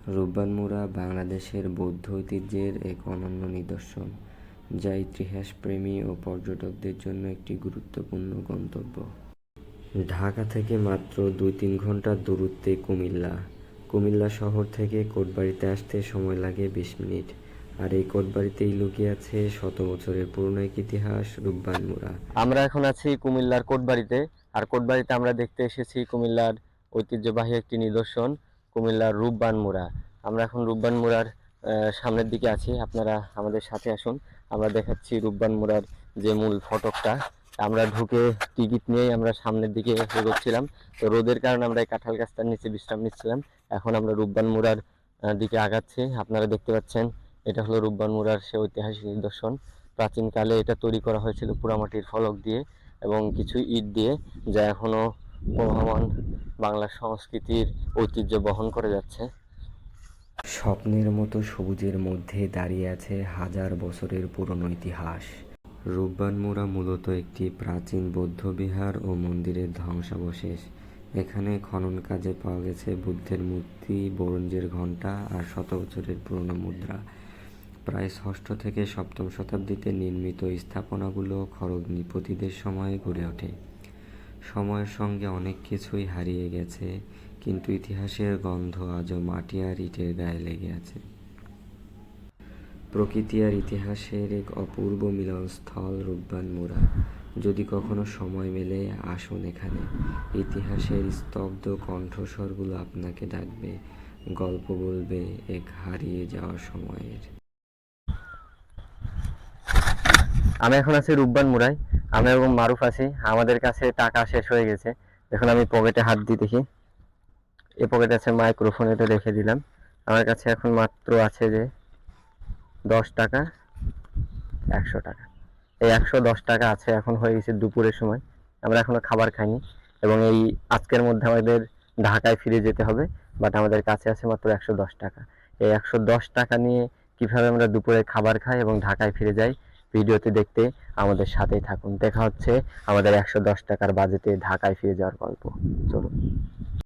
রূপবান মুরা বাংলাদেশের বৌদ্ধ ঐতিহ্যের এক অনন্য নিদর্শন, যা ইতিহাসপ্রেমী ও পর্যটকদের জন্য একটি গুরুত্বপূর্ণ গন্তব্য। ঢাকা থেকে মাত্র দুই তিন ঘণ্টার দূরত্বে কুমিল্লা। কুমিল্লা শহর থেকে কোটবাড়িতে আসতে সময় লাগে বিশ মিনিট। আর এই কোটবাড়িতেই লুকিয়ে আছে শত বছরের পুরনো এক ইতিহাস, রূপবান মুরা। আমরা এখন আছি কুমিল্লার কোটবাড়িতে। আর কোটবাড়িতে আমরা দেখতে এসেছি কুমিল্লার ঐতিহ্যবাহী একটি নিদর্শন কুমিল্লার রূপবান মুড়া। আমরা এখন রূপবান মুড়ার সামনের দিকে আছি। আপনারা আমাদের সাথে আসুন। আমরা দেখাচ্ছি রূপবান মুড়ার যে মূল ফটকটা। আমরা ঢুকে টিকিট নিয়েই আমরা সামনের দিকে এগোচ্ছিলাম। তো রোদের কারণে আমরা এই কাঁঠাল গাছটার নিচে বিশ্রাম নিচ্ছিলাম। এখন আমরা রূপবান মুড়ার দিকে আগাচ্ছি। আপনারা দেখতে পাচ্ছেন, এটা হলো রূপবান মুড়ার সে ঐতিহাসিক নিদর্শন। প্রাচীনকালে এটা তৈরি করা হয়েছিল পোড়ামাটির ফলক দিয়ে এবং কিছু ইট দিয়ে, যা এখনও প্রবহমান বাংলা সংস্কৃতির ঐতিহ্য বহন করে যাচ্ছে। স্বপ্নের মতো সবুজের মধ্যে দাঁড়িয়ে আছে হাজার বছরের পুরনো ইতিহাস। রূপবান মুড়া মূলত একটি প্রাচীন বৌদ্ধ বিহার ও মন্দিরের ধ্বংসাবশেষ। এখানে খনন কাজে পাওয়া গেছে বুদ্ধের মূর্তি বরঞ্জের ঘণ্টা আর শত বছরের পুরনো মুদ্রা। প্রায় ষষ্ঠ থেকে সপ্তম শতাব্দীতে নির্মিত স্থাপনাগুলো খড়গ নৃপতিদের সময়ে গড়ে ওঠে। সময়ের সঙ্গে অনেক কিছুই হারিয়ে গেছে, কিন্তু ইতিহাসের গন্ধ আজও মাটি আর ইটের গায়ে লেগে আছে। প্রকৃতি আর ইতিহাসের এক অপূর্ব মিলনস্থল, রূপবান মুড়া। যদি কখনো সময় মেলে, আসুন এখানে। ইতিহাসের স্তব্ধ কণ্ঠস্বরগুলো আপনাকে ডাকবে, গল্প বলবে এক হারিয়ে যাওয়ার সময়ের আমি এখন আছি রূপবান মুড়ায় আমি এবং মারুফ আছি। আমাদের কাছে টাকা শেষ হয়ে গেছে। এখন আমি পকেটে হাত দিয়ে দেখি। এ পকেটে আছে মাইক্রোফোন, এটা রেখে দিলাম। আমার কাছে এখন মাত্র আছে যে দশ টাকা, একশো টাকা। এই একশো দশ টাকা আছে, এখন হয়ে গেছে দুপুরের সময়। আমরা এখনও খাবার খাইনি। এবং এই আজকের মধ্যে আমাদের ঢাকায় ফিরে যেতে হবে। বাট আমাদের কাছে আছে মাত্র একশো দশ টাকা। এই একশো দশ টাকা নিয়ে কীভাবে আমরা দুপুরে খাবার খাই এবং ঢাকায় ফিরে যাই ভিডিওতে দেখতে আমাদের সাথেই থাকুন। দেখা হচ্ছে আমাদের একশো দশ টাকার বাজেটে ঢাকায় ফিরে যাওয়ার গল্প। চলুন।